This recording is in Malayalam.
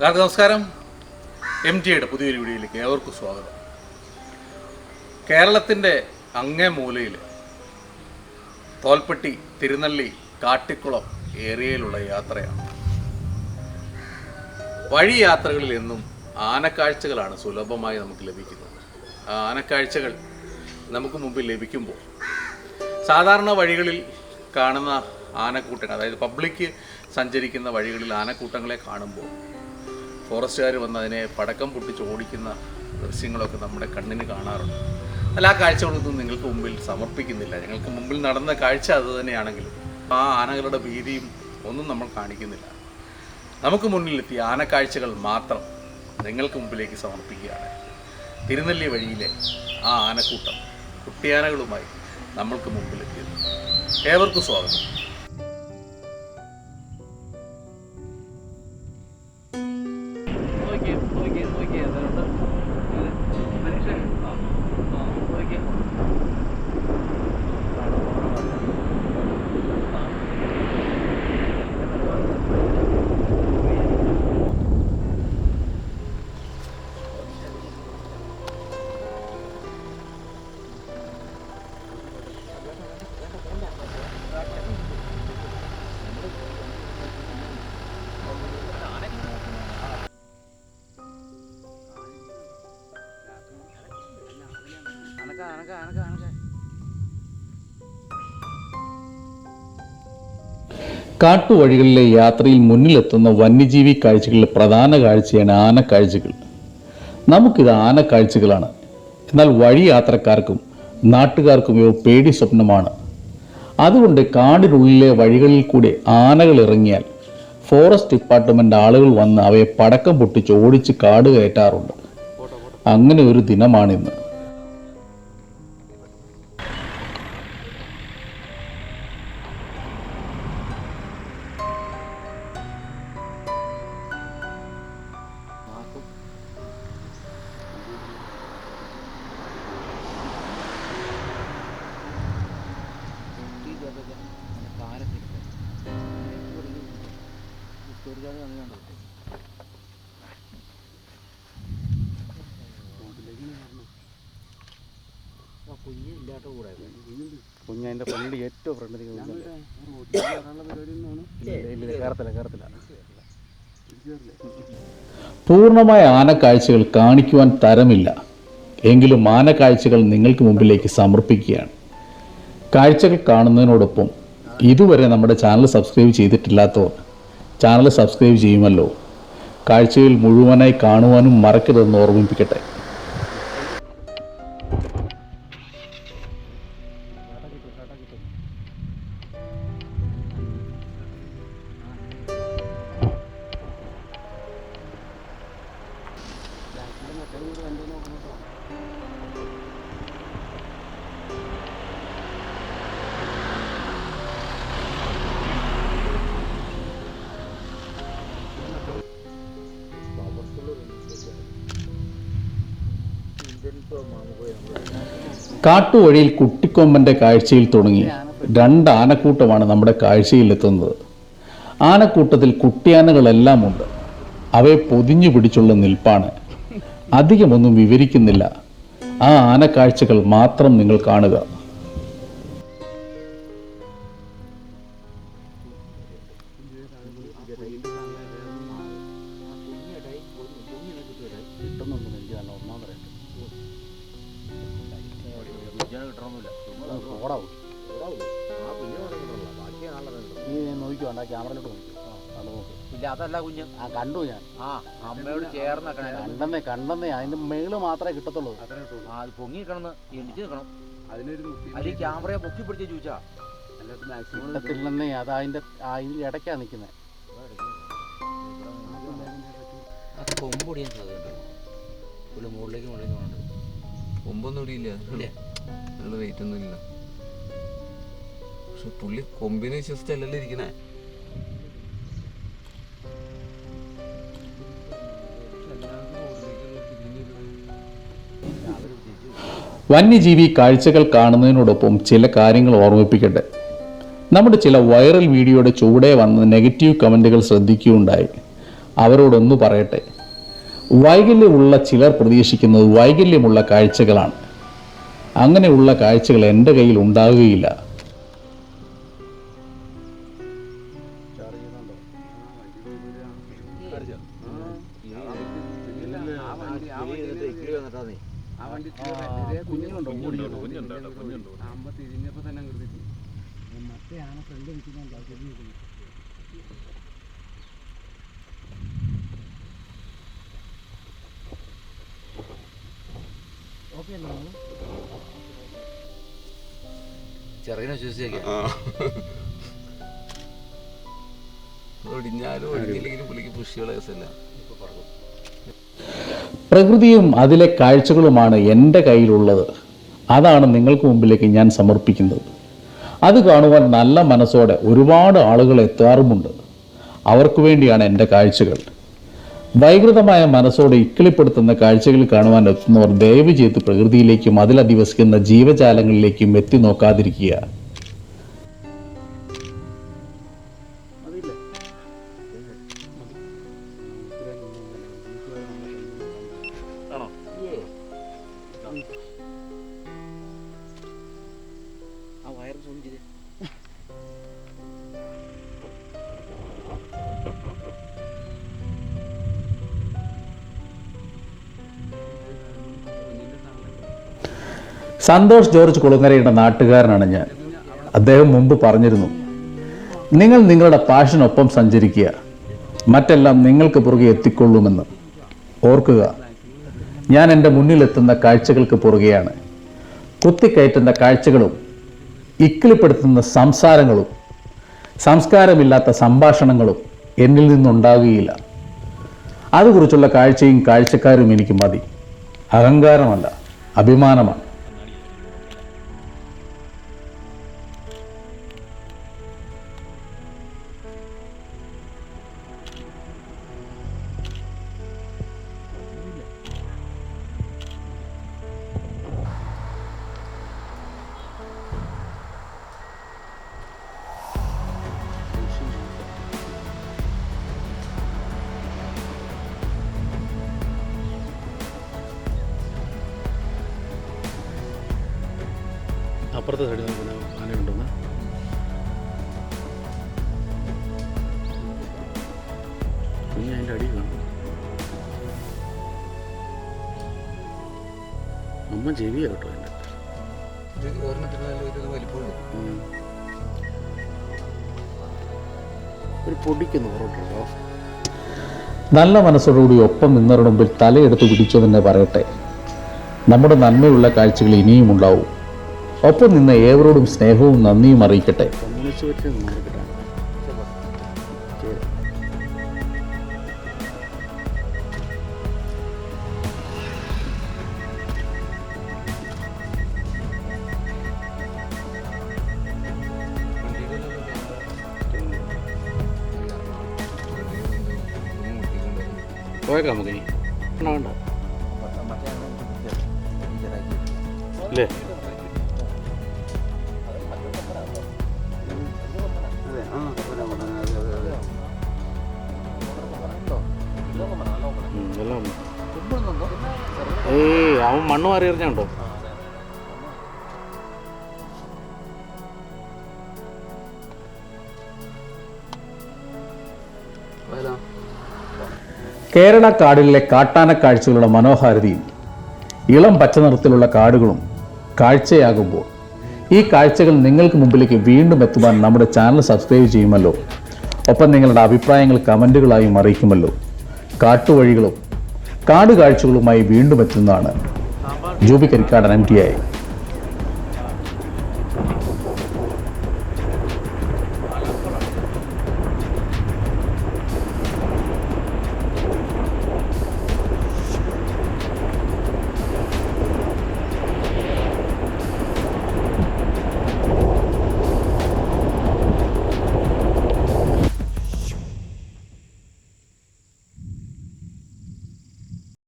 എല്ലാവർക്കും നമസ്കാരം. എം ടിയുടെ പുതിയൊരു വീഡിയോയിലേക്ക് ഏവർക്കും സ്വാഗതം. കേരളത്തിന്റെ അങ്ങേ മൂലയിൽ തോൽപ്പെട്ടി തിരുനെല്ലി കാട്ടിക്കുളം ഏരിയയിലുള്ള യാത്രയാണ്. വഴി യാത്രകളിൽ എന്നും ആനക്കാഴ്ചകളാണ് സുലഭമായി നമുക്ക് ലഭിക്കുന്നത്. ആ ആനക്കാഴ്ചകൾ നമുക്ക് മുമ്പിൽ ലഭിക്കുമ്പോൾ സാധാരണ വഴികളിൽ കാണുന്ന ആനക്കൂട്ടങ്ങൾ അതായത് പബ്ലിക് സഞ്ചരിക്കുന്ന വഴികളിൽ ആനക്കൂട്ടങ്ങളെ കാണുമ്പോൾ ഫോറസ്റ്റുകാർ വന്ന് അതിനെ പടക്കം പൊട്ടിച്ച് ഓടിക്കുന്ന ദൃശ്യങ്ങളൊക്കെ നമ്മുടെ കണ്ണിന് കാണാറുണ്ട്. അല്ല ആ കാഴ്ചകളൊന്നും നിങ്ങൾക്ക് മുമ്പിൽ സമർപ്പിക്കുന്നില്ല. ഞങ്ങൾക്ക് മുമ്പിൽ നടന്ന കാഴ്ച അത് തന്നെയാണെങ്കിലും ആ ആനകളുടെ ഭീതിയും ഒന്നും നമ്മൾ കാണിക്കുന്നില്ല. നമുക്ക് മുന്നിലെത്തിയ ആനക്കാഴ്ചകൾ മാത്രം നിങ്ങൾക്ക് മുമ്പിലേക്ക് സമർപ്പിക്കുകയാണ്. തിരുനെല്ലി വഴിയിലെ ആ ആനക്കൂട്ടം കുട്ടിയാനകളുമായി നമ്മൾക്ക് മുമ്പിലെത്തിയത്. ഏവർക്കും സ്വാഗതം. കാട്ടുവഴികളിലെ യാത്രയിൽ മുന്നിലെത്തുന്ന വന്യജീവി കാഴ്ചകളിലെ പ്രധാന കാഴ്ചയാണ് ആനക്കാഴ്ചകൾ. നമുക്കിത് ആനക്കാഴ്ചകളാണ്. എന്നാൽ വഴി യാത്രക്കാർക്കും നാട്ടുകാർക്കും ഇവ പേടി സ്വപ്നമാണ്. അതുകൊണ്ട് കാടിനുള്ളിലെ വഴികളിൽ കൂടി ആനകൾ ഇറങ്ങിയാൽ ഫോറസ്റ്റ് ഡിപ്പാർട്ട്മെന്റ് ആളുകൾ വന്ന് അവയെ പടക്കം പൊട്ടിച്ച് ഓടിച്ച് കാട് കയറ്റാറുണ്ട് അങ്ങനെ ഒരു ദിനമാണിന്ന്. കുഞ്ഞതിന്റെ ഫ്രണ്ട് ഏറ്റവും ഫ്രണ്ട് കയറത്തില്ല കയറത്തില്ല പൂർണമായ ആനക്കാഴ്ചകൾ കാണിക്കുവാൻ തരമില്ല. എങ്കിലും ആനക്കാഴ്ചകൾ നിങ്ങൾക്ക് മുമ്പിലേക്ക് സമർപ്പിക്കുകയാണ്. കാഴ്ചകൾ കാണുന്നതിനോടൊപ്പം ഇതുവരെ നമ്മുടെ ചാനൽ സബ്സ്ക്രൈബ് ചെയ്തിട്ടില്ലാത്തവർ ചാനൽ സബ്സ്ക്രൈബ് ചെയ്യുമല്ലോ. കാഴ്ചയിൽ മുഴുവനായി കാണുവാനും മറക്കരുതെന്ന് ഓർമ്മിപ്പിക്കട്ടെ. കാട്ടുവഴിയിൽ കുട്ടിക്കൊമ്പന്റെ കാഴ്ചയിൽ തുടങ്ങി. രണ്ട് ആനക്കൂട്ടമാണ് നമ്മുടെ കാഴ്ചയിലെത്തുന്നത്. ആനക്കൂട്ടത്തിൽ കുട്ടിയാനകളെല്ലാം ഉണ്ട് അവയെ പൊതിഞ്ഞു പിടിച്ചുള്ള നിൽപ്പാണ്. അധികമൊന്നും വിവരിക്കുന്നില്ല. ആ ആനക്കാഴ്ചകൾ മാത്രം നിങ്ങൾ കാണുക. ക്യാമറയിലോട്ട് നോക്കി. നോക്ക്. ഇല്ല അതല്ല കുഞ്ഞ്. ആ കണ്ടു ഞാൻ. ആ അമ്മയോട് ചേർന്ന് കണ്ടെന്നേ കണ്ടെന്നേ. അതിന്റെ മേൾ മാത്രമേ കിട്ടത്തുള്ളൂ. ആ അത് പൊങ്ങി നിൽക്കണമെന്ന് എണിച്ച് നിൽക്കണം. അത് ഈ ക്യാമറയെ പൊക്കി പിടിച്ച ചോദിച്ചാ കിട്ടത്തില്ലെന്നേ അത് അതിന്റെ അതിന്റെ ഇടയ്ക്കാ നിൽക്കുന്നത് അത് കൊമ്പൊടിയാൻ സാധ്യതയുണ്ട് പുള്ളി മുകളിലേക്ക് മുകളിലേക്ക് പോകുന്നുണ്ട് കൊമ്പൊന്നും ഇടിയില്ല. വെയിറ്റ് ഒന്നും ഇല്ല. പക്ഷെ പുള്ളി കൊമ്പിനെ വിശ്വസിച്ചല്ലല്ലോ ഇരിക്കണേ? വന്യജീവി കാഴ്ചകൾ കാണുന്നതിനോടൊപ്പം ചില കാര്യങ്ങൾ ഓർമ്മിപ്പിക്കട്ടെ. നമ്മുടെ ചില വൈറൽ വീഡിയോയുടെ ചുവടെ വന്ന നെഗറ്റീവ് കമന്റുകൾ ശ്രദ്ധിക്കുകയുണ്ടായി. അവരോടൊന്നു പറയട്ടെ. വൈകല്യമുള്ള ചിലർ പ്രതീക്ഷിക്കുന്നത് വൈകല്യമുള്ള കാഴ്ചകളാണ്. അങ്ങനെയുള്ള കാഴ്ചകൾ എന്റെ കയ്യിൽ ഉണ്ടാവുകയില്ല കുഞ്ഞുണ്ടോ? കുഞ്ഞുണ്ടോ. തിരിഞ്ഞപ്പോ തന്നെ കൃതി മറ്റേ ആന ഫ്രണ്ട് നിൽക്കുന്നുണ്ടോ തിരിഞ്ഞു ചെറുകിനെ വിശ്വസിച്ചേക്കാം ഒടിഞ്ഞാലും ഒടിഞ്ഞില്ലെങ്കിലും പുള്ളിക്ക് പുഷിയുള്ള കേസല്ല പ്രകൃതിയും അതിലെ കാഴ്ചകളുമാണ് എന്റെ കയ്യിലുള്ളത്. അതാണ് നിങ്ങൾക്ക് മുമ്പിലേക്ക് ഞാൻ സമർപ്പിക്കുന്നത്. അത് കാണുവാൻ നല്ല മനസ്സോടെ ഒരുപാട് ആളുകൾ എത്താറുമുണ്ട്. അവർക്ക് വേണ്ടിയാണ് എന്റെ കാഴ്ചകൾ. വൈകൃതമായ മനസ്സോടെ ഇക്കിളിപ്പെടുത്തുന്ന കാഴ്ചകൾ കാണുവാൻ എത്തുന്നവർ ദയവ് ചെയ്ത് പ്രകൃതിയിലേക്കും അതിലധിവസിക്കുന്ന ജീവജാലങ്ങളിലേക്കും എത്തി നോക്കാതിരിക്കുക. സന്തോഷ് ജോർജ് കുളങ്ങരയുടെ നാട്ടുകാരനാണ് ഞാൻ. അദ്ദേഹം മുമ്പ് പറഞ്ഞിരുന്നു നിങ്ങൾ നിങ്ങളുടെ പാഷനൊപ്പം സഞ്ചരിക്കുക. മറ്റെല്ലാം നിങ്ങൾക്ക് പുറകെ എത്തിക്കൊള്ളുമെന്ന്. ഓർക്കുക ഞാൻ എന്റെ മുന്നിലെത്തുന്ന കാഴ്ചകൾക്ക് പുറകെയാണ്. കുത്തിക്കയറ്റുന്ന കാഴ്ചകളും ഇക്കിളിപ്പെടുത്തുന്ന സംസാരങ്ങളും സംസ്കാരമില്ലാത്ത സംഭാഷണങ്ങളും എന്നിൽ നിന്നുണ്ടാകുകയില്ല. അതുകുറിച്ചുള്ള കാഴ്ചയും കാഴ്ചക്കാരും എനിക്ക് മതി. അഹങ്കാരമല്ല അഭിമാനമാണ്. അപ്പുറത്തെ സൈഡിൽ നമുക്ക് ആനയുണ്ടെന്ന് കുഞ്ഞ് അതിന്റെ അടി കാണും. അമ്മ ചെവിയ കേട്ടോ അതിന്റെ ഒരു ഒരു പൊടിക്കുന്നു പുറത്തുണ്ടോ നല്ല മനസ്സോടുകൂടി ഒപ്പം നിന്നവരുടെ മുമ്പിൽ തലയെടുത്ത് തന്നെ പറയട്ടെ. നമ്മുടെ നന്മയുള്ള കാഴ്ചകൾ ഇനിയും ഉണ്ടാവും. ഒപ്പം നിന്ന് ഏവരോടും സ്നേഹവും നന്ദിയും അറിയിക്കട്ടെ. പോയേക്കാം നമുക്ക് ഇനി. വേണ്ട വേണ്ട. അല്ലേ മണ്ണ് മാറി എറിഞ്ഞുണ്ടോ? കേരള കാടുകളിലെ കാട്ടാന കാഴ്ചകളുടെ മനോഹാരിതയും ഇളം പച്ച നിറത്തിലുള്ള കാടുകളും കാഴ്ചയാകുമ്പോൾ ഈ കാഴ്ചകൾ നിങ്ങൾക്ക് മുമ്പിലേക്ക് വീണ്ടും എത്തുവാൻ നമ്മുടെ ചാനൽ സബ്സ്ക്രൈബ് ചെയ്യുമല്ലോ. ഒപ്പം നിങ്ങളുടെ അഭിപ്രായങ്ങൾ കമന്റുകളായും അറിയിക്കുമല്ലോ. കാട്ടുവഴികളും കാട് കാഴ്ചകളുമായി വീണ്ടും എത്തുന്നതാണ് ജൂബി കരിക്കാടൻ എം ടി ആയി